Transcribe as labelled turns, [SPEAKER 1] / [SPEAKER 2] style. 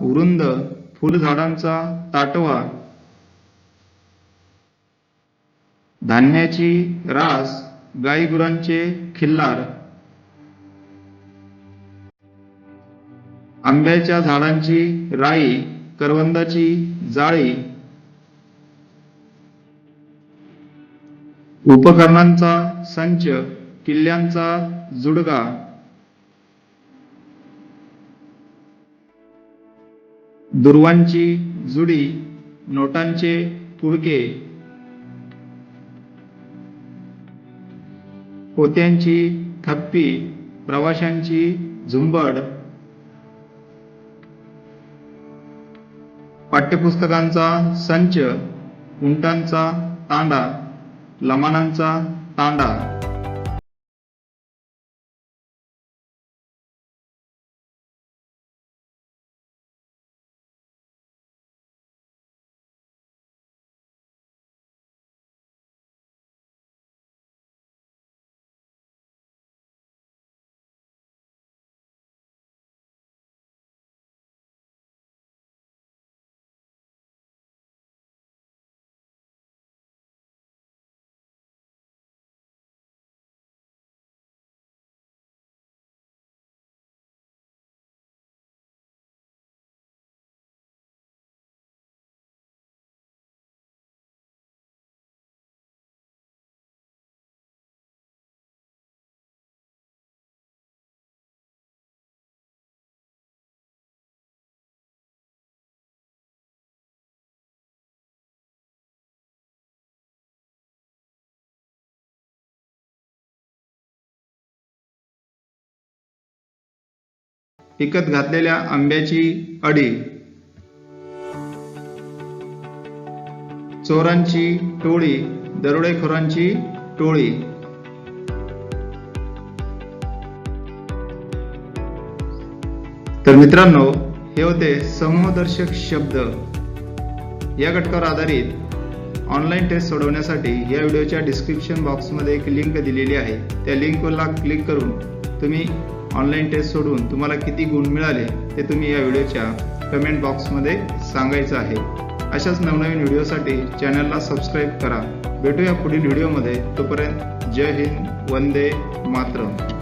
[SPEAKER 1] वृंद फुलझाडांचा ताटवा. धान्याची रास गाईगुरांचे खिल्लार. आंब्याच्या झाडांची राई करवंदाची जाळी. उपकरणांचा संच किल्ल्यांचा जुडगा. दुर्वांची जुडी नोटांचे पुळके पोत्यांची थप्पी प्रवाशांची झुंबड पाठ्यपुस्तकांचा संच उंटांचा तांडा लमानांचा तांडा. पिकत घातलेल्या आंब्याची अडी. चोरांची टोळी दरोडेखोरांची टोळी. तर मित्रांनो हे होते समूहदर्शक शब्द. या घटकावर आधारित ऑनलाईन टेस्ट सोडवण्यासाठी या व्हिडिओच्या डिस्क्रिप्शन बॉक्समध्ये एक लिंक दिलेली आहे. त्या लिंकला क्लिक करून तुम्ही ऑनलाईन टेस्ट सोडून तुम्हाला किती गुण मिळाले ते तुम्ही या व्हिडिओच्या कमेंट बॉक्समध्ये सांगायचं आहे. अशाच नवनवीन व्हिडिओसाठी चॅनलला सबस्क्राईब करा. भेटूया पुढील व्हिडिओमध्ये. तोपर्यंत जय हिंद वंदे मातरम.